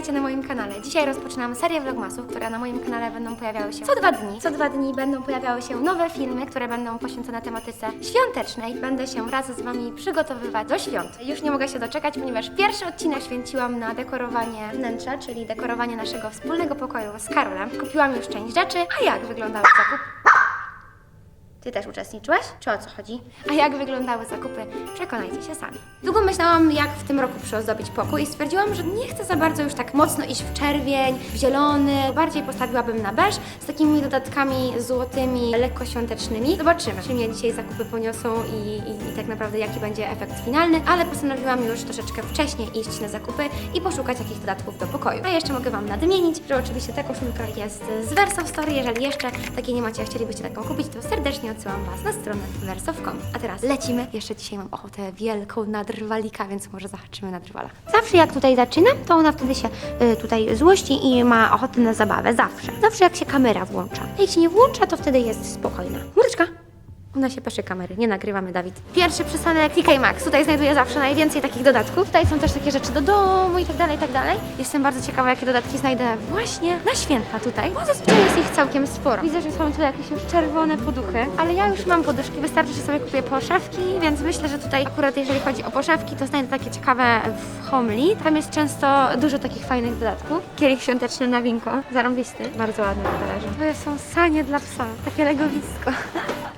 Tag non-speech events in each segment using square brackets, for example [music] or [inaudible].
witajcie na moim kanale. Dzisiaj rozpoczynam serię vlogmasów, które na moim kanale będą pojawiały się co dwa dni. Co dwa dni będą pojawiały się nowe filmy, które będą poświęcone tematyce świątecznej. Będę się wraz z Wami przygotowywać do świąt. Już nie mogę się doczekać, ponieważ pierwszy odcinek święciłam na dekorowanie wnętrza, czyli dekorowanie naszego wspólnego pokoju z Karolem. Kupiłam już część rzeczy, a jak wyglądały zakupy? Ty też uczestniczyłeś? Czy o co chodzi? A jak wyglądały zakupy? Przekonajcie się sami. Długo myślałam, jak w tym roku przyozdobić pokój i stwierdziłam, że nie chcę za bardzo już tak mocno iść w czerwień, w zielony. Bardziej postawiłabym na beż z takimi dodatkami złotymi, lekko świątecznymi. Zobaczymy, czy mnie dzisiaj zakupy poniosą i, i, i tak naprawdę jaki będzie efekt finalny, ale postanowiłam już troszeczkę wcześniej iść na zakupy i poszukać jakichś dodatków do pokoju. A jeszcze mogę Wam nadmienić, że oczywiście ta koszulka jest z Verso Story. Jeżeli jeszcze takiej nie macie, a chcielibyście taką kupić, to serdecznie odsyłam Was na stronę verso.com. A teraz lecimy. Jeszcze dzisiaj mam ochotę wielką na drwalika, więc może zahaczymy na drwala. Zawsze jak tutaj zaczynam, to ona wtedy się y, tutaj złości i ma ochotę na zabawę. Zawsze. Zawsze jak się kamera włącza. Jak się nie włącza, to wtedy jest spokojna. Mureczka! Ona się peszy kamery, nie nagrywamy, Dawid. Pierwszy przystanek TK Maxx. Tutaj znajduję zawsze najwięcej takich dodatków. Tutaj są też takie rzeczy do domu i tak dalej, i tak dalej. Jestem bardzo ciekawa, jakie dodatki znajdę właśnie na święta tutaj, bo zazwyczaj jest ich całkiem sporo. Widzę, że są tu jakieś już czerwone poduchy, ale ja już mam poduszki, wystarczy, że sobie kupię poszewki, więc myślę, że tutaj akurat jeżeli chodzi o poszewki, to znajdę takie ciekawe w Homely. Tam jest często dużo takich fajnych dodatków. Kielich świąteczny na winko, zarąbisty, bardzo ładny na talerzu. To są sanie dla psa, takie legowisko. [laughs]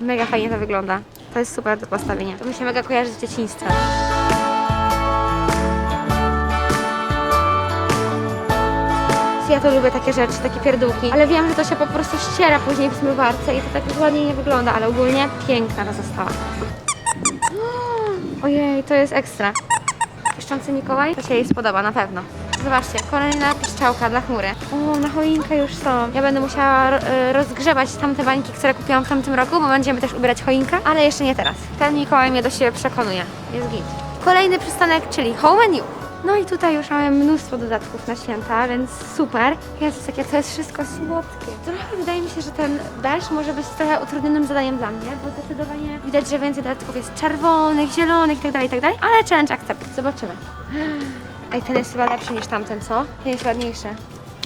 Mega fajnie to wygląda. To jest super do postawienia. To mi się mega kojarzy z dzieciństwem. Ja to lubię takie rzeczy, takie pierdółki, ale wiem, że to się po prostu ściera później w zmywarce i to tak ładnie nie wygląda, ale ogólnie piękna ta została. [gasps] Ojej, to jest ekstra. Piszczący Mikołaj? To się jej spodoba, na pewno. Zobaczcie, kolejna piszczałka dla chmury. O, na choinkę już są. Ja będę musiała e, rozgrzebać tamte bańki, które kupiłam w tamtym roku, bo będziemy też ubierać choinkę, ale jeszcze nie teraz. Ten Mikołaj mnie do siebie przekonuje. Jest git. Kolejny przystanek, czyli Home You. No i tutaj już mamy mnóstwo dodatków na święta, więc super. Jezus, jakie to jest wszystko słodkie. Trochę wydaje mi się, że ten beż może być trochę utrudnionym zadaniem dla mnie, bo zdecydowanie widać, że więcej dodatków jest czerwonych, zielonych itd., itd., ale challenge akcept. Zobaczymy. Ej, ten jest chyba lepszy niż tamten, co? Ten jest ładniejszy.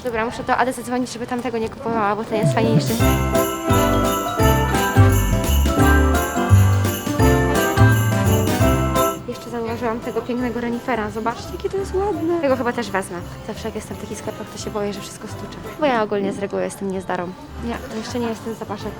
Dobra, muszę do Ady zadzwonić, żeby tamtego nie kupowała, bo ten jest fajniejszy. Jeszcze zauważyłam tego pięknego renifera. Zobaczcie, jakie to jest ładne. Tego chyba też wezmę. Zawsze jak jestem w takich sklepach, to się boję, że wszystko stuczę. Bo ja ogólnie z reguły jestem niezdarą. Nie, to jeszcze nie jest ten zapaszek.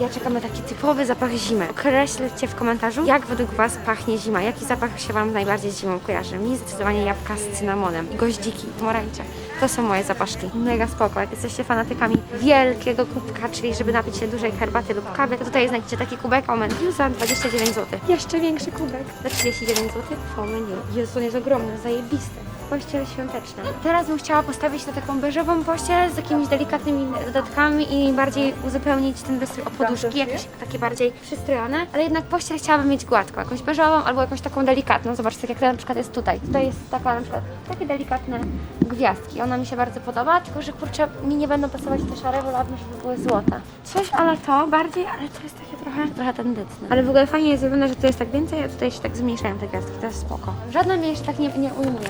Ja czekam na taki typowy zapach zimy. Określcie w komentarzu, jak według Was pachnie zima. Jaki zapach się Wam najbardziej z zimą kojarzy? Mi zdecydowanie jabłka z cynamonem i goździki, pomarańcze. To są moje zapaszki. Mega spoko. Jak jesteście fanatykami wielkiego kubka, czyli żeby napić się dużej herbaty lub kawy, to tutaj znajdziecie taki kubek Omen Dew za 29 zł. Jeszcze większy kubek za 39 zł w Omen Dew. Jezu, on jest ogromny, zajebisty. Pościel świąteczna. Teraz bym chciała postawić na taką beżową pościel z jakimiś delikatnymi dodatkami i bardziej uzupełnić ten wystrój o poduszki, jakieś takie bardziej przystrojone, ale jednak pościel chciałabym mieć gładką, jakąś beżową albo jakąś taką delikatną. Zobaczcie, tak jak na przykład jest tutaj. Tutaj jest taka na przykład takie delikatne gwiazdki. Ona mi się bardzo podoba, tylko że kurczę, mi nie będą pasować te szare, wolałabym, żeby były złote. Coś ale to bardziej, ale to jest takie trochę, trochę tendentne. Ale w ogóle fajnie jest zrobione, że tu jest tak więcej, a tutaj się tak zmniejszają te gwiazdki, to jest spoko. Żadna mnie jeszcze tak nie, nie ujmuje.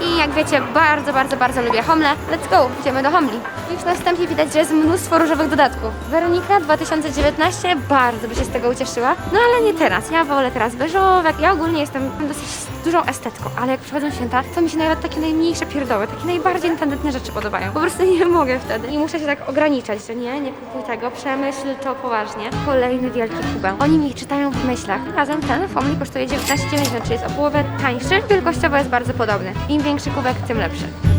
I jak wiecie, bardzo, bardzo, bardzo lubię Homle. Let's go, idziemy do Homli. Już na wstępie widać, że jest mnóstwo różowych dodatków. Weronika 2019 bardzo by się z tego ucieszyła, no ale nie teraz. Ja wolę teraz beżowe. Ja ogólnie jestem dosyć dużą estetką, ale jak przychodzą święta, to mi się nawet takie najmniejsze pierdoły, takie najbardziej tandetne rzeczy podobają. Po prostu nie mogę wtedy i muszę się tak ograniczać, że nie, nie kupuj tego, przemyśl to poważnie. Kolejny wielki kubeł. Oni mi czytają w myślach. Razem ten Omni kosztuje 19,90, czyli jest o połowę tańszy. Wielkościowo jest bardzo podobny. Im większy kubek, tym lepszy.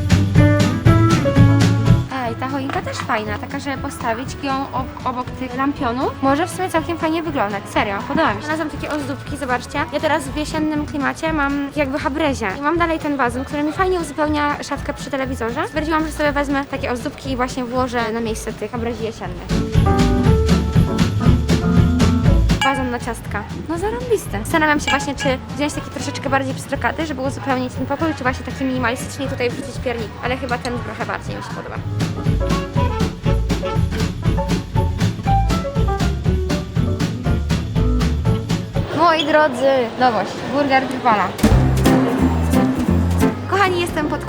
Ta choinka też fajna, taka, żeby postawić ją ob- obok tych lampionów. Może w sumie całkiem fajnie wyglądać, serio, podoba mi się. Znalazłam takie ozdóbki, zobaczcie. Ja teraz w jesiennym klimacie mam jakby habrezie. I mam dalej ten wazon, który mi fajnie uzupełnia szafkę przy telewizorze. Stwierdziłam, że sobie wezmę takie ozdóbki i właśnie włożę na miejsce tych habrezi jesiennych. Wazon na ciastka. No zarąbiste. Zastanawiam się właśnie, czy wziąć taki troszeczkę bardziej pstrokaty, żeby uzupełnić ten pokój, czy właśnie taki minimalistycznie tutaj wrzucić piernik. Ale chyba ten trochę bardziej mi się podoba. Drodzy, nowość. Burger Trwala.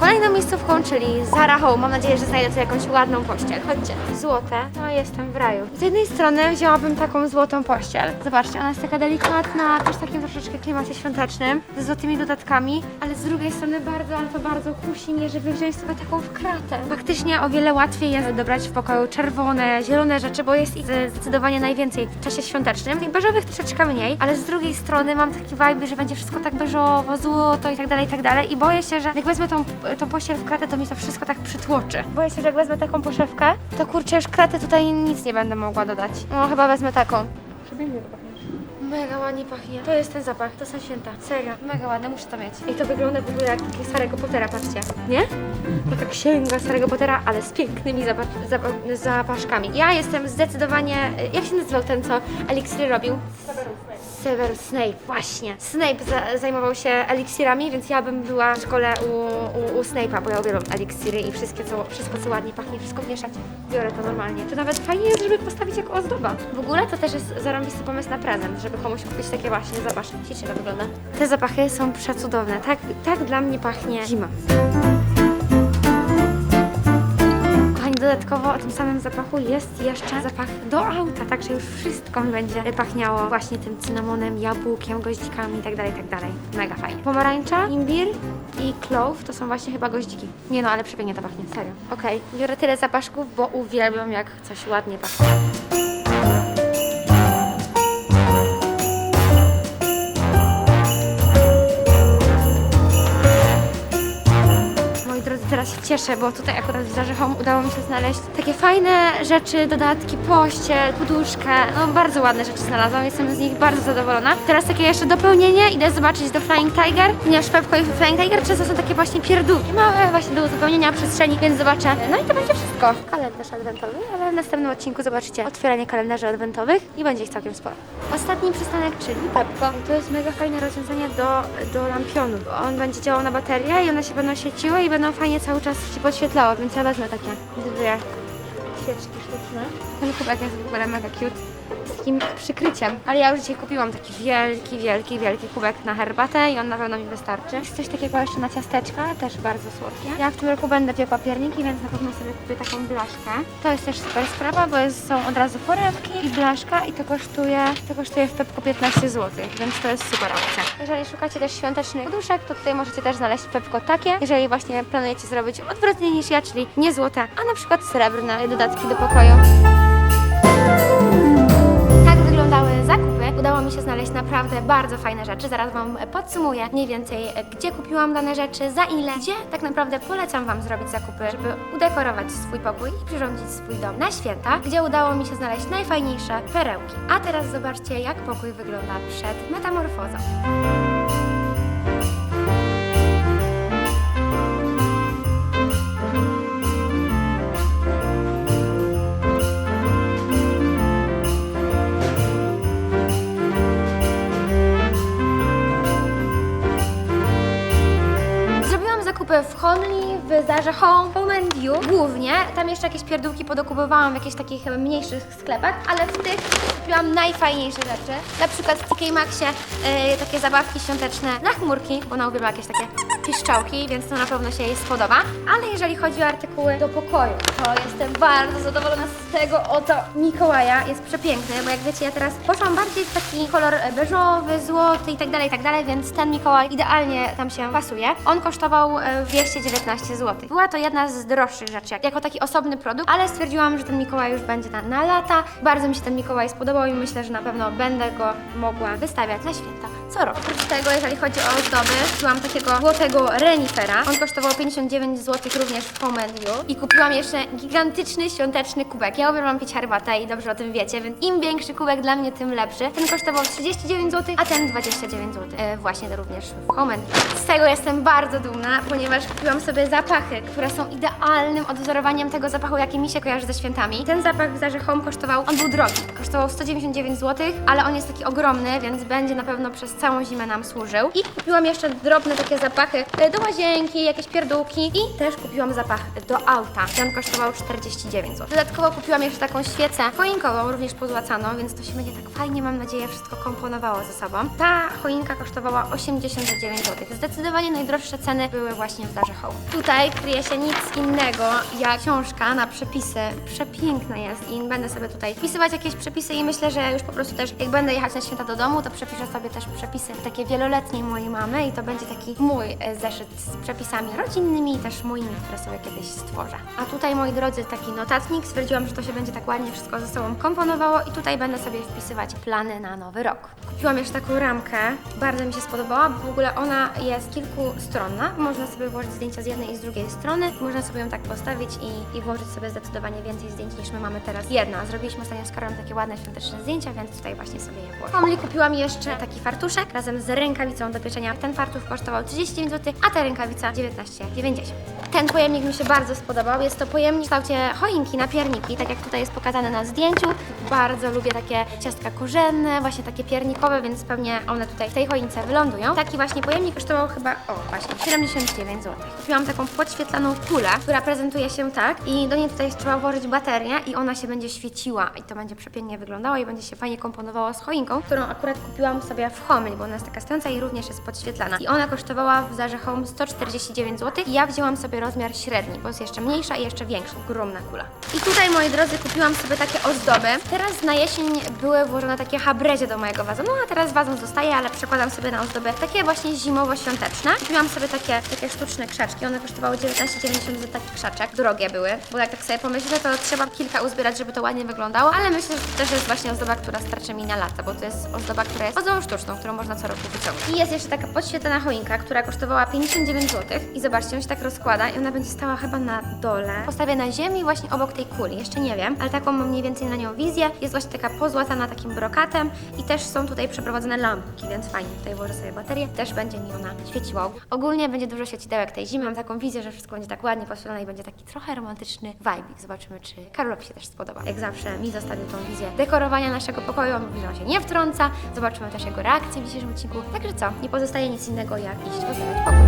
Kolejną miejscówką, czyli Zara Home. Mam nadzieję, że znajdę tu jakąś ładną pościel. Chodźcie. Złote. No, jestem w raju. Z jednej strony wzięłabym taką złotą pościel. Zobaczcie, ona jest taka delikatna, też takim troszeczkę klimacie świątecznym, ze złotymi dodatkami, ale z drugiej strony bardzo, ale to bardzo kusi mnie, żeby wziąć sobie taką w kratę. Faktycznie o wiele łatwiej jest dobrać w pokoju czerwone, zielone rzeczy, bo jest ich zdecydowanie najwięcej w czasie świątecznym. Tych beżowych troszeczkę mniej, ale z drugiej strony mam taki vibe, że będzie wszystko tak beżowo, złoto i tak dalej, i tak dalej. I boję się, że jak wezmę tą, tą pościel w kratę, to mi to wszystko tak przytłoczy. Boję się, że jak wezmę taką poszewkę, to kurczę, już kratę tutaj nic nie będę mogła dodać. No chyba wezmę taką. Mega ładnie pachnie. To jest ten zapach, to są święta. Serio, mega ładne, muszę to mieć. I to wygląda w ogóle jak takiego starego Pottera, patrzcie. Nie? To tak sięga starego Pottera, ale z pięknymi zapa zapa zapaszkami. Ja jestem zdecydowanie... Jak się nazywał ten, co eliksiry robił? Severus Snape, właśnie. Snape za zajmował się eliksirami, więc ja bym była w szkole u, u, u Snape'a, bo ja uwielbiam eliksiry i wszystkie, co, wszystko co ładnie pachnie, wszystko mieszać. Biorę to normalnie. To nawet fajnie jest, żeby postawić jako ozdoba. W ogóle to też jest zarąbisty pomysł na prezent, żeby komuś kupić takie właśnie zapaszki. Ślicznie to wygląda. Te zapachy są przecudowne. Tak, tak dla mnie pachnie zima. Dodatkowo o tym samym zapachu jest jeszcze zapach do auta, także już wszystko mi będzie pachniało właśnie tym cynamonem, jabłkiem, goździkami itd., itd. Mega fajnie. Pomarańcza, imbir i clove to są właśnie chyba goździki. Nie no, ale przepięknie to pachnie, serio. Okej, biorę tyle zapaszków, bo uwielbiam jak coś ładnie pachnie. Teraz się cieszę, bo tutaj akurat w Zarze Home udało mi się znaleźć takie fajne rzeczy, dodatki, pościel, poduszkę. No bardzo ładne rzeczy znalazłam, jestem z nich bardzo zadowolona. Teraz takie jeszcze dopełnienie, idę zobaczyć do Flying Tiger, ponieważ w Pepco i Flying Tiger często są takie właśnie pierdółki małe właśnie do uzupełnienia przestrzeni, więc zobaczę. No i to będzie wszystko. Kalendarz adwentowy, ale w następnym odcinku zobaczycie otwieranie kalendarzy adwentowych i będzie ich całkiem sporo. Ostatni przystanek, czyli Pepco. To jest mega fajne rozwiązanie do, do lampionu. On będzie działał na baterię i one się będą świeciły i będą fajnie cały czas się podświetlało, więc ja wezmę takie dwie świeczki sztuczne. Ten kubek jest w ogóle mega cute. Z takim przykryciem. Ale ja już dzisiaj kupiłam taki wielki, wielki, wielki kubek na herbatę i on na pewno mi wystarczy. Jest coś takiego jeszcze na ciasteczka, też bardzo słodkie. Ja w tym roku będę piekła pierniki, więc na pewno sobie kupię taką blaszkę. To jest też super sprawa, bo jest, są od razu porewki i blaszka i to kosztuje, to kosztuje w Pepku 15 zł, więc to jest super opcja. Jeżeli szukacie też świątecznych poduszek, to tutaj możecie też znaleźć Pepko takie. Jeżeli właśnie planujecie zrobić odwrotnie niż ja, czyli nie złote, a na przykład srebrne dodatki do pokoju. Tak wyglądały zakupy. Udało mi się znaleźć naprawdę bardzo fajne rzeczy. Zaraz Wam podsumuję mniej więcej, gdzie kupiłam dane rzeczy, za ile, gdzie tak naprawdę polecam Wam zrobić zakupy, żeby udekorować swój pokój i przyrządzić swój dom na święta, gdzie udało mi się znaleźć najfajniejsze perełki. A teraz zobaczcie, jak pokój wygląda przed metamorfozą. Zakupy w Zarze Home, Home You głównie. Tam jeszcze jakieś pierdółki podokupowałam w jakichś takich mniejszych sklepach, ale w tych kupiłam najfajniejsze rzeczy. Na przykład w TK Maxie yy, takie zabawki świąteczne na chmurki, bo ona uwielbia jakieś takie piszczałki, więc to na pewno się jej spodoba. Ale jeżeli chodzi o artykuły do pokoju, to jestem bardzo zadowolona z tego oto Mikołaja. Jest przepiękny, bo jak wiecie, ja teraz poszłam bardziej w taki kolor beżowy, złoty i tak dalej, tak dalej, więc ten Mikołaj idealnie tam się pasuje. On kosztował e, 219 zł. Była to jedna z droższych rzeczy, jak- jako taki osobny produkt, ale stwierdziłam, że ten Mikołaj już będzie na, na lata. Bardzo mi się ten Mikołaj spodobał i myślę, że na pewno będę go mogła wystawiać na święta co rok. Oprócz tego, jeżeli chodzi o ozdoby, kupiłam takiego złotego renifera. On kosztował 59 zł również w Home and You. I kupiłam jeszcze gigantyczny świąteczny kubek. Ja uwielbiam pić herbatę i dobrze o tym wiecie, więc im większy kubek dla mnie, tym lepszy. Ten kosztował 39 zł, a ten 29 zł. E, właśnie również w Home and You. Z tego jestem bardzo dumna, ponieważ kupiłam sobie zapachy, które są idealnym odwzorowaniem tego zapachu, jaki mi się kojarzy ze świętami. Ten zapach w Zarze Home kosztował, on był drogi, kosztował 199 zł, ale on jest taki ogromny, więc będzie na pewno przez całą zimę nam służył. I kupiłam jeszcze drobne takie zapachy e, do łazienki, jakieś pierdółki i też kupiłam zapach do auta. Ten kosztował 49 zł. Dodatkowo kupiłam jeszcze taką świecę choinkową, również pozłacaną, więc to się będzie tak fajnie, mam nadzieję, wszystko komponowało ze sobą. Ta choinka kosztowała 89 zł. Zdecydowanie najdroższe ceny były właśnie w Darze Home. Tutaj kryje się nic innego jak książka na przepisy. Przepiękna jest i będę sobie tutaj wpisywać jakieś przepisy i myślę, że już po prostu też jak będę jechać na święta do domu, to przepiszę sobie też przepisy takie wieloletniej mojej mamy i to będzie taki mój e, zeszyt z przepisami rodzinnymi i też moimi, które sobie kiedyś stworzę. A tutaj, moi drodzy, taki notatnik. Stwierdziłam, że to się będzie tak ładnie wszystko ze sobą komponowało i tutaj będę sobie wpisywać plany na nowy rok. Kupiłam jeszcze taką ramkę, bardzo mi się spodobała, bo w ogóle ona jest kilkustronna. Można sobie włożyć zdjęcia z jednej i z drugiej strony. Można sobie ją tak postawić i, i włożyć sobie zdecydowanie więcej zdjęć niż my mamy teraz. Jedna. Zrobiliśmy ostatnio z Karolem takie ładne świąteczne zdjęcia, więc tutaj właśnie sobie je włożę. W Homli kupiłam jeszcze taki fartuszek razem z rękawicą do pieczenia. Ten fartuch kosztował 39 zł, a ta rękawica 19,90. Ten pojemnik mi się bardzo spodobał. Jest to pojemnik w kształcie choinki na pierniki, tak jak tutaj jest pokazane na zdjęciu. Bardzo lubię takie ciastka korzenne, właśnie takie piernikowe, więc pewnie one tutaj w tej choince wylądują. Taki właśnie pojemnik kosztował chyba, o właśnie, 79 zł. Kupiłam taką podświetlaną kulę, która prezentuje się tak i do niej tutaj trzeba włożyć baterię i ona się będzie świeciła i to będzie przepięknie wyglądało i będzie się fajnie komponowało z choinką, którą akurat kupiłam sobie w Homely, bo ona jest taka stojąca i również jest podświetlana. I ona kosztowała w Zarze Home 149 zł i ja wzięłam sobie rozmiar średni, bo jest jeszcze mniejsza i jeszcze większa, ogromna kula. I tutaj, moi drodzy, kupiłam sobie takie ozdoby. Teraz na jesień były włożone takie habrezie do mojego wazonu, a teraz wazon zostaje, ale przekładam sobie na ozdoby takie właśnie zimowo-świąteczne. Kupiłam sobie takie, takie sztuczne krzaczki, one kosztowały 19,90 za taki krzaczek. Drogie były, bo jak tak sobie pomyślę, to trzeba kilka uzbierać, żeby to ładnie wyglądało, ale myślę, że to też jest właśnie ozdoba, która starczy mi na lata, bo to jest ozdoba, która jest ozdobą sztuczną, którą można co roku wyciągnąć. I jest jeszcze taka podświetlana choinka, która kosztowała 59 zł i zobaczcie, on się tak rozkłada i ona będzie stała chyba na dole. Postawię na ziemi właśnie obok tej kuli, jeszcze nie wiem, ale taką mam mniej więcej na nią wizję. Jest właśnie taka pozłatana takim brokatem i też są tutaj przeprowadzone lampki, więc fajnie. Tutaj włożę sobie baterię, też będzie mi ona świeciła. Ogólnie będzie dużo świecidełek tej zimy. Mam taką wizję, że wszystko będzie tak ładnie poświetlone i będzie taki trochę romantyczny vibe. Zobaczymy, czy Karolowi się też spodoba. Jak zawsze mi zostawił tą wizję dekorowania naszego pokoju. On mówi, że on się nie wtrąca. Zobaczymy też jego reakcję w dzisiejszym odcinku. Także co, nie pozostaje nic innego jak iść pozdrawiać pokój.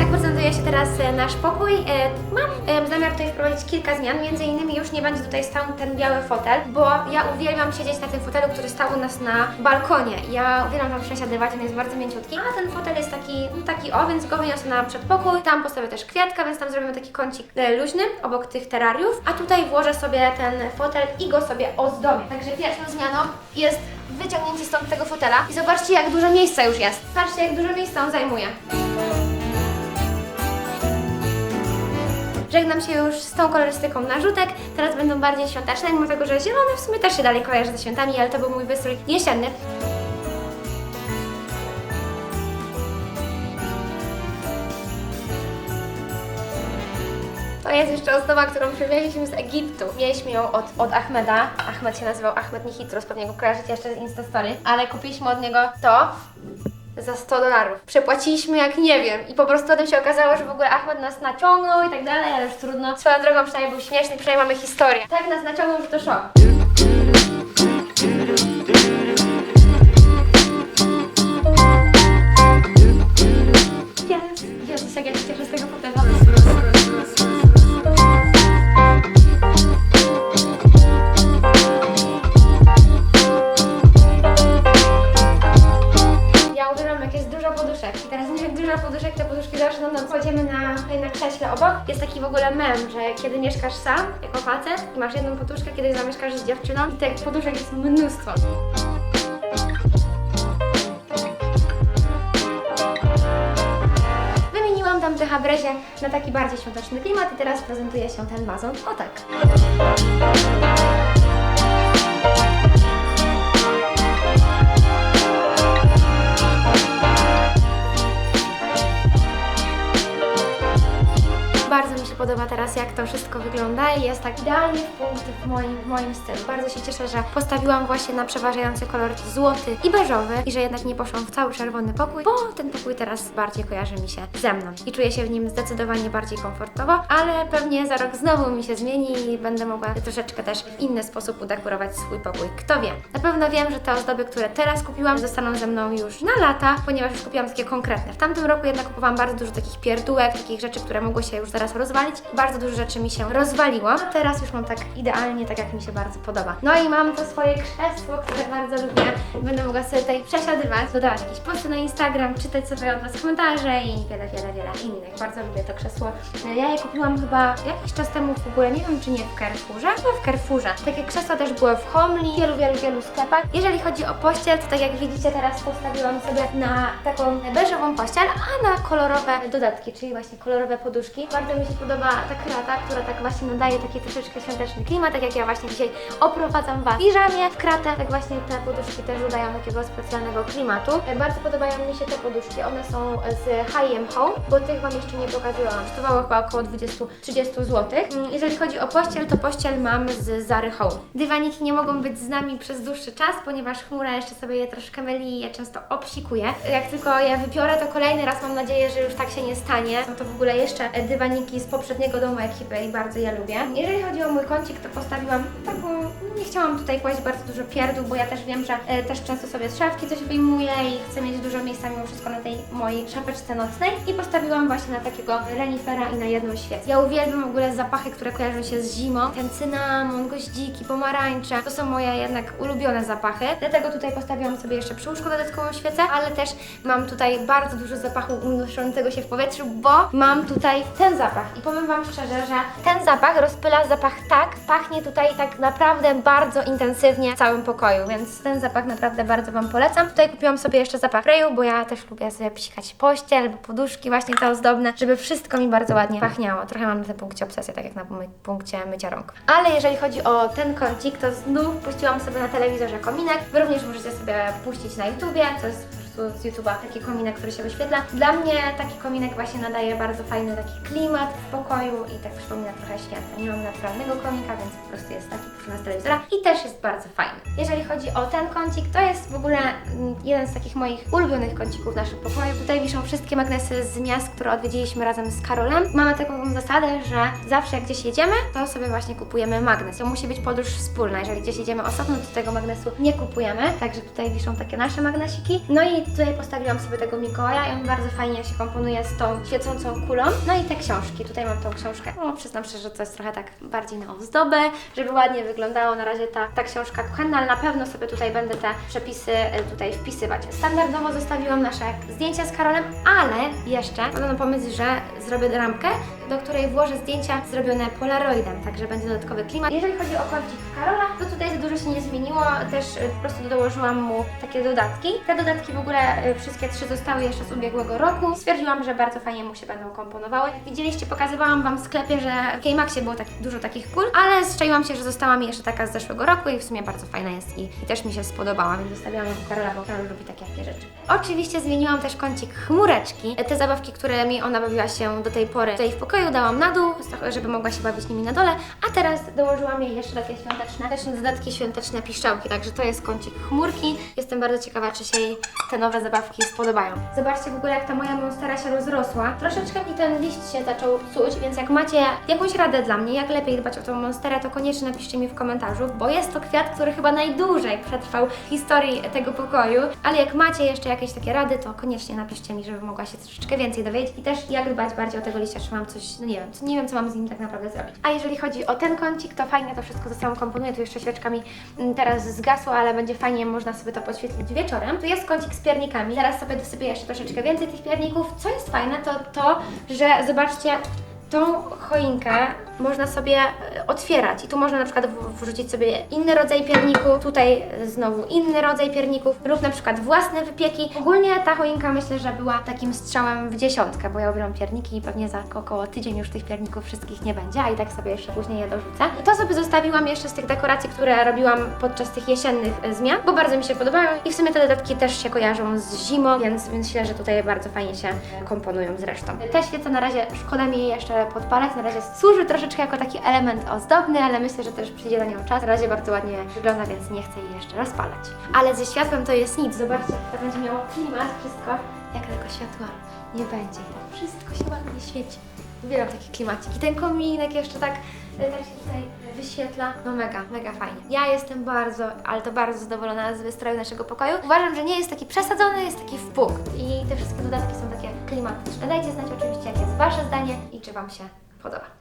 Tak prezentuje się teraz e, nasz pokój. E, Mam zamiar tutaj wprowadzić kilka zmian. Między innymi już nie będzie tutaj stał ten biały fotel, bo ja uwielbiam siedzieć na tym fotelu, który stał u nas na balkonie. Ja uwielbiam tam przesiadywać, on jest bardzo mięciutki, a ten fotel jest taki, no taki o, więc go wyniosę na przedpokój. Tam postawię też kwiatka, więc tam zrobimy taki kącik e, luźny obok tych terrariów, a tutaj włożę sobie ten fotel i go sobie ozdobię. Także pierwszą zmianą jest wyciągnięcie stąd tego fotela i zobaczcie jak dużo miejsca już jest. Patrzcie jak dużo miejsca on zajmuje. Żegnam się już z tą kolorystyką narzutek. Teraz będą bardziej świąteczne, mimo tego, że zielony w sumie też się dalej kojarzy ze świętami, ale to był mój wystrój jesienny. To jest jeszcze ozdoba, którą przywieźliśmy z Egiptu. Mieliśmy ją od, od Ahmeda. Ahmed się nazywał Ahmed Nihitros, pewnie go kojarzycie jeszcze z Instastory. Ale kupiliśmy od niego to za 100 dolarów. Przepłaciliśmy jak nie wiem i po prostu potem się okazało, że w ogóle Ahmed nas naciągnął i tak dalej, ale już trudno. Swoją drogą przynajmniej był śmieszny, przynajmniej mamy historię. Tak nas naciągnął, że to szok. Mieszkasz sam, jako facet, i masz jedną poduszkę, kiedy zamieszkasz z dziewczyną i tych poduszek jest mnóstwo. Wymieniłam tam te habrezie na taki bardziej świąteczny klimat i teraz prezentuje się ten wazon o tak. Podoba teraz, jak to wszystko wygląda i jest tak idealnie w punkt w moim, w moim stylu. Bardzo się cieszę, że postawiłam właśnie na przeważający kolor złoty i beżowy i że jednak nie poszłam w cały czerwony pokój, bo ten pokój teraz bardziej kojarzy mi się ze mną i czuję się w nim zdecydowanie bardziej komfortowo, ale pewnie za rok znowu mi się zmieni i będę mogła troszeczkę też w inny sposób udekorować swój pokój. Kto wie? Na pewno wiem, że te ozdoby, które teraz kupiłam, zostaną ze mną już na lata, ponieważ już kupiłam takie konkretne. W tamtym roku jednak kupowałam bardzo dużo takich pierdółek, takich rzeczy, które mogły się już zaraz rozwalić. Bardzo dużo rzeczy mi się rozwaliło, a teraz już mam tak idealnie, tak jak mi się bardzo podoba. No i mam to swoje krzesło, które bardzo lubię. Będę mogła sobie tutaj przesiadywać, dodawać jakieś posty na Instagram, czytać sobie od Was komentarze i wiele, wiele, wiele innych. Bardzo lubię to krzesło. Ja je kupiłam chyba jakiś czas temu w ogóle, nie wiem czy nie w Carrefourze, chyba w Carrefourze. Takie krzesła też były w Homli, w wielu, wielu, wielu sklepach. Jeżeli chodzi o pościel, to tak jak widzicie teraz postawiłam sobie na taką beżową pościel, a na kolorowe dodatki, czyli właśnie kolorowe poduszki. Bardzo mi się podoba ta krata, która tak właśnie nadaje taki troszeczkę świąteczny klimat, tak jak ja właśnie dzisiaj oprowadzam Was w piżamie w kratę, tak właśnie te poduszki też dodają takiego specjalnego klimatu. E, Bardzo podobają mi się te poduszki, one są z H&M Home, bo tych Wam jeszcze nie pokazywałam. Kosztowało chyba około 20-30 zł. Mm, Jeżeli chodzi o pościel, to pościel mam z Zary Home. Dywaniki nie mogą być z nami przez dłuższy czas, ponieważ chmura jeszcze sobie je troszkę myli i je często obsikuje. Jak tylko je wypiorę, to kolejny raz mam nadzieję, że już tak się nie stanie. Są to w ogóle jeszcze e, dywaniki z poprzedniego domu ekipy i bardzo je lubię. Jeżeli chodzi o mój kącik, to postawiłam taką, no nie chciałam tutaj kłaść bardzo dużo pierdół, bo ja też wiem, że e, też często sobie z szafki coś wyjmuję i chcę mieć dużo miejsca mimo wszystko na tej mojej szafeczce nocnej i postawiłam właśnie na takiego renifera i na jedną świecę. Ja uwielbiam w ogóle zapachy, które kojarzą się z zimą. Ten cynamon, goździki, pomarańcze, to są moje jednak ulubione zapachy. Dlatego tutaj postawiłam sobie jeszcze przy łóżku dodatkową świecę, ale też mam tutaj bardzo dużo zapachu unoszącego się w powietrzu, bo mam tutaj ten zapach. I powiem Wam szczerze, że ten zapach rozpyla zapach tak, pachnie tutaj tak naprawdę bardzo intensywnie w całym pokoju, więc ten zapach naprawdę bardzo Wam polecam. Tutaj kupiłam sobie jeszcze zapach Freju, bo ja też lubię sobie psikać pościel albo poduszki właśnie te ozdobne, żeby wszystko mi bardzo ładnie pachniało. Trochę mam na tym punkcie obsesję, tak jak na punkcie mycia rąk. Ale jeżeli chodzi o ten kącik, to znów puściłam sobie na telewizorze kominek. Wy również możecie sobie puścić na YouTubie, to jest prostu z YouTube'a taki kominek, który się wyświetla. Dla mnie taki kominek właśnie nadaje bardzo fajny taki klimat w pokoju i tak przypomina trochę święta. Nie mam naturalnego komika, więc po prostu jest taki puszczony z telewizora i też jest bardzo fajny. Jeżeli chodzi o ten kącik, to jest w ogóle mm, jeden z takich moich ulubionych kącików w naszym pokoju. Tutaj wiszą wszystkie magnesy z miast, które odwiedziliśmy razem z Karolem. Mamy taką zasadę, że zawsze jak gdzieś jedziemy, to sobie właśnie kupujemy magnes. To musi być podróż wspólna. Jeżeli gdzieś jedziemy osobno, to tego magnesu nie kupujemy. Także tutaj wiszą takie nasze magnesiki. No i tutaj postawiłam sobie tego Mikołaja i on bardzo fajnie się komponuje z tą świecącą kulą. No i te książki. Tutaj mam tą książkę. No, przyznam szczerze, że to jest trochę tak bardziej na ozdobę, żeby ładnie wyglądało. Na razie ta, ta książka kuchenna, ale na pewno sobie tutaj będę te przepisy e, tutaj wpisywać. Standardowo zostawiłam nasze zdjęcia z Karolem, ale jeszcze mam na pomysł, że zrobię rampkę, do której włożę zdjęcia zrobione polaroidem, także będzie dodatkowy klimat. Jeżeli chodzi o kącik Karola, to tutaj za dużo się nie zmieniło, też e, po prostu dołożyłam mu takie dodatki. Te dodatki w ogóle e, wszystkie trzy zostały jeszcze z ubiegłego roku. Stwierdziłam, że bardzo fajnie mu się będą komponowały. Widzieliście, pokazywałam Wam w sklepie, że w K-Maxie było tak, dużo takich kul, ale strzeliłam się, że została mi jeszcze taka z zeszłego roku i w sumie bardzo fajna jest i, i też mi się spodobała, więc zostawiłam ją u Karola, bo Karol lubi takie jakie rzeczy. Oczywiście zmieniłam też kącik chmureczki. Te zabawki, którymi ona bawiła się do tej pory tutaj w pokoju, dałam na dół, żeby mogła się bawić nimi na dole, a teraz dołożyłam jej jeszcze takie świąteczne, też dodatki świąteczne piszczałki, także to jest kącik chmurki. Jestem bardzo ciekawa, czy się jej te nowe zabawki spodobają. Zobaczcie w ogóle, jak ta moja monstera się rozrosła. Troszeczkę mi ten liść się zaczął psuć, więc jak macie jakąś radę dla mnie, jak lepiej dbać o tą monsterę, to koniecznie napiszcie mi w komentarzu, bo jest to kwiat, który chyba najdłużej przetrwał w historii tego pokoju, ale jak macie jeszcze jakieś takie rady, to koniecznie napiszcie mi, żeby mogła się troszeczkę więcej dowiedzieć i też jak dbać bardziej o tego liścia, czy mam coś, no nie wiem, co- nie wiem co mam z nim tak naprawdę zrobić. A jeżeli chodzi o ten kącik, to fajnie to wszystko ze sobą komponuje, tu jeszcze świeczka mi mm, teraz zgasła, ale będzie fajnie, można sobie to podświetlić wieczorem. Tu jest kącik z piernikami, teraz sobie dosypię jeszcze troszeczkę więcej tych pierników. Co jest fajne, to to, że zobaczcie tą choinkę można sobie e, otwierać i tu można na przykład wrzucić sobie inny rodzaj pierniku, tutaj e, znowu inny rodzaj pierników lub na przykład własne wypieki. Ogólnie ta choinka myślę, że była takim strzałem w dziesiątkę, bo ja uwielbiam pierniki i pewnie za około tydzień już tych pierników wszystkich nie będzie, a i tak sobie jeszcze później je dorzucę. To sobie zostawiłam jeszcze z tych dekoracji, które robiłam podczas tych jesiennych e, zmian, bo bardzo mi się podobają i w sumie te dodatki też się kojarzą z zimą, więc, myślę, że tutaj bardzo fajnie się komponują z resztą. Te świece na razie szkoda mi jej jeszcze podpalać, na razie służy troszeczkę jako taki element ozdobny, ale myślę, że też przyjdzie na nią czas. Na razie bardzo ładnie wygląda, więc nie chcę jej jeszcze rozpalać. Ale ze światłem to jest nic, zobaczcie, to będzie miało klimat, wszystko, jak tylko światła nie będzie. Wszystko się ładnie świeci. Uwielbiam taki klimacik. I ten kominek jeszcze tak, e, tak się tutaj wyświetla. No mega, mega fajnie. Ja jestem bardzo, ale to bardzo zadowolona z wystroju naszego pokoju. Uważam, że nie jest taki przesadzony, jest taki w punkt. I te wszystkie dodatki są takie klimatyczne. Dajcie znać oczywiście, jakie jest Wasze zdanie i czy Wam się podoba.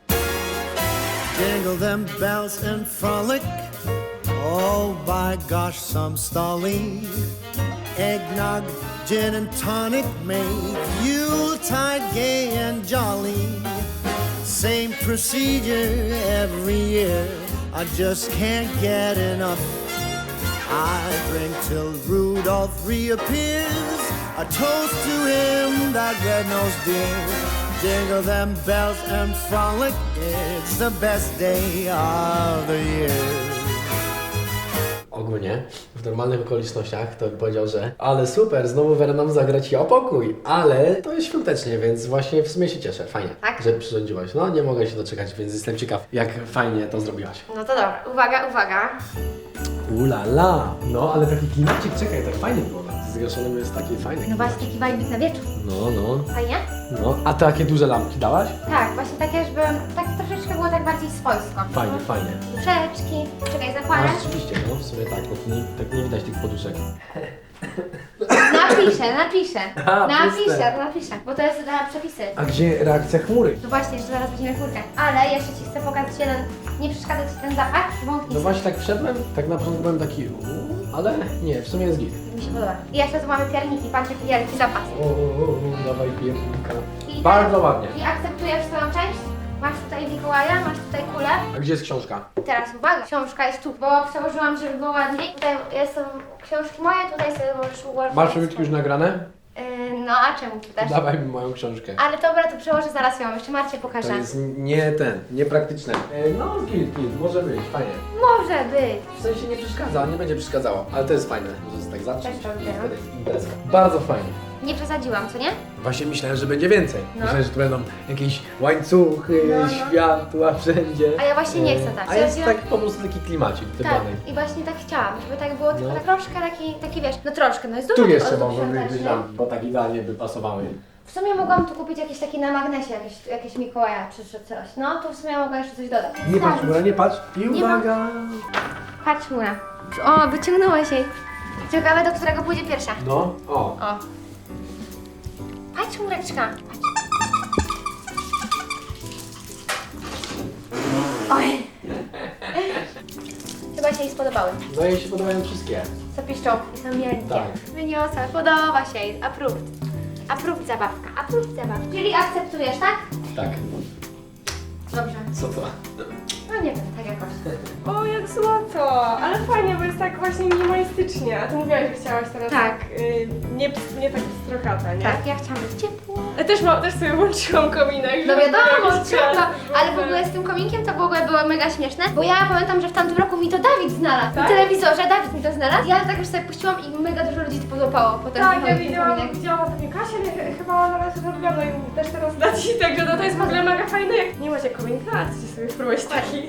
Jingle them bells and frolic. Oh, by gosh, some stolly. Eggnog, gin and tonic make Yuletide gay and jolly. Same procedure every year. I just can't get enough. I drink till Rudolph reappears. A toast to him, that red-nosed dear. Jingle them bells and frolic. It's the best day of the year. Ogólnie w normalnych okolicznościach to bym powiedział, że ale super, znowu Wera nam zagra ci o pokój, ale to jest świątecznie, więc właśnie w sumie się cieszę, fajnie, Tak? że przyrządziłaś. No nie mogę się doczekać, więc jestem ciekaw, jak fajnie to zrobiłaś. No to dobra, uwaga, uwaga. Ula la, no ale taki klimacik, czekaj, tak fajnie wygląda. Zgaszonym jest taki fajny No właśnie taki vibe na wieczór. No, no, Fajnie? no. A takie duże lampki dałaś? Tak, właśnie takie, żeby tak troszeczkę było tak bardziej swojsko. Fajnie, fajnie. Duszeczki. Czekaj, No zakładam. rzeczywiście, no w sumie tak, bo tu nie, tak nie widać tych poduszek. [laughs] Napiszę, napiszę. [laughs] A, napiszę, puste. napiszę, bo to jest na przepisy. A gdzie reakcja chmury? No właśnie, jeszcze zaraz będziemy chmurkę. Ale jeszcze Ci chcę pokazać jeden, nie przeszkadza Ci ten zapach, wątnij No właśnie tak wszedłem, tak na początku byłem taki, uuu, ale nie, w sumie jest git. Mi się podoba. I jeszcze tu mamy pierniki, patrz jaki wielki zapas. O, o, o, dawaj piernika. I Bardzo ładnie. I akceptujesz swoją część? Masz tutaj Mikołaja, masz tutaj kulę. A gdzie jest książka? Teraz uwaga, książka jest tu, bo przełożyłam, żeby było ładniej. Tutaj są książki moje, tutaj sobie możesz ułożyć. Masz już nagrane? Yy, no a czemu pytasz? Dawaj mi moją książkę. Ale dobra, to przełożę zaraz ją, jeszcze Marcie pokażę. To jest nie ten, niepraktyczne. E, No, git, git, może być, fajnie. Może być. W sensie nie przeszkadza, nie będzie przeszkadzało, ale to jest fajne, że jest tak zacząć Też to i lubię, wtedy jest imprezka. Bardzo fajnie. Nie przesadziłam, co nie? Właśnie myślałem, że będzie więcej. No. Myślałem, że tu będą jakieś łańcuchy, No, no. światła wszędzie. A ja właśnie nie chcę tak. A jest Ja- taki po prostu taki klimacik Tak, wybrany. i właśnie tak chciałam, żeby tak było tylko No. tak troszkę taki, taki wiesz, no troszkę, no jest dużo Tu tych jeszcze ozdób mogą być bo tak idealnie by pasowały. W sumie mogłam tu kupić jakieś takie na magnesie, jakieś, jakieś Mikołaja czy, czy coś. No, to w sumie mogłam jeszcze coś dodać. Nie patrz, Tak. Mura, nie patrz. I Nie ma- uwaga! Patrz, Mura. O, wyciągnęła się. Ciekawe, do którego pójdzie pierwsza. No, o. O. Patrz, Mureczka. Oj. Chyba się jej spodobały. No jej się podobają wszystkie. Co piszczą i są miękkie. Tak. Wyniosę, podoba się jej. Approved. Approved zabawka. Approved zabawka. Czyli akceptujesz, tak? Tak. Dobrze. Co to? No nie wiem, tak jakoś. O, jak złoto! Ale fajnie, bo jest tak właśnie minimalistycznie. A ty mówiłaś, że chciałaś teraz Tak. tak, y, nie, nie tak strokata, nie? Tak, ja chciałam być ciepło. Ja też, ma, też sobie włączyłam kominek. No żeby wiadomo, trzeba. czas, Ale w ogóle z tym kominkiem to w ogóle było mega śmieszne, bo ja pamiętam, że w tamtym roku mi to Dawid znalazł. Tak? W telewizorze Dawid mi to znalazł. Ja tak już sobie puściłam i mega dużo ludzi to podobało potem. Tak, ja ten widziałam, kominek. widziałam ostatnio Kasię, nie, chyba nawet robiłam i też teraz dla ci, także no to jest w ogóle mega fajne. Jak nie macie kominka, a chcecie sobie spróbować taki,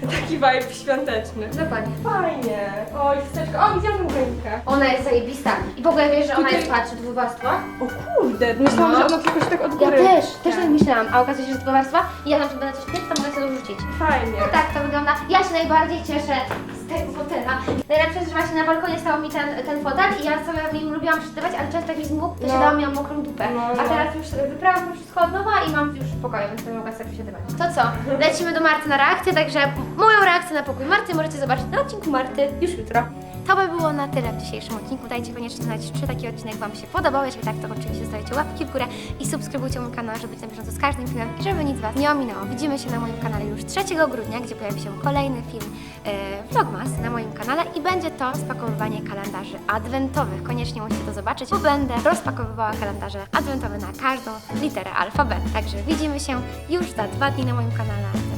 [laughs] taki vibe świąteczny. Dokładnie. Fajnie. Oj, wsteczka. O, widziałam kominkę. Ona jest zajebista. I w ogóle wiesz, że ona Tutaj- jest patrz od warstwa. O kurde, myślałam, No. że ona tylko się tak od Ja góry. też, też tak myślałam, a okazuje się, że to warstwa i ja na przykład będę coś piec, to mogę sobie dorzucić. Fajnie. No tak to wygląda. Ja się najbardziej cieszę z tego fotela. Najlepsze że właśnie na balkonie stał mi ten, ten fotel i ja sobie nim lubiłam przytywać, ale często jak mi zmógł, to No. się dało miałam mokrą dupę. No, A no. teraz już wyprałam to wszystko od nowa i mam już w pokoju, więc sobie mogę sobie przytywać. To co? [laughs] Lecimy do Marty na reakcję, także moją reakcję na pokój Marty możecie zobaczyć na odcinku Marty już jutro. To by było na tyle w dzisiejszym odcinku. Dajcie koniecznie znać, czy taki odcinek Wam się podobał. Jeśli tak, to oczywiście zostawicie łapki w górę i subskrybujcie mój kanał, żeby być na bieżąco z każdym filmem i żeby nic Was nie ominęło. Widzimy się na moim kanale już 3 grudnia, gdzie pojawi się kolejny film e, Vlogmas na moim kanale i będzie to spakowywanie kalendarzy adwentowych. Koniecznie musicie to zobaczyć, bo będę rozpakowywała kalendarze adwentowe na każdą literę alfabetu. Także widzimy się już za dwa dni na moim kanale.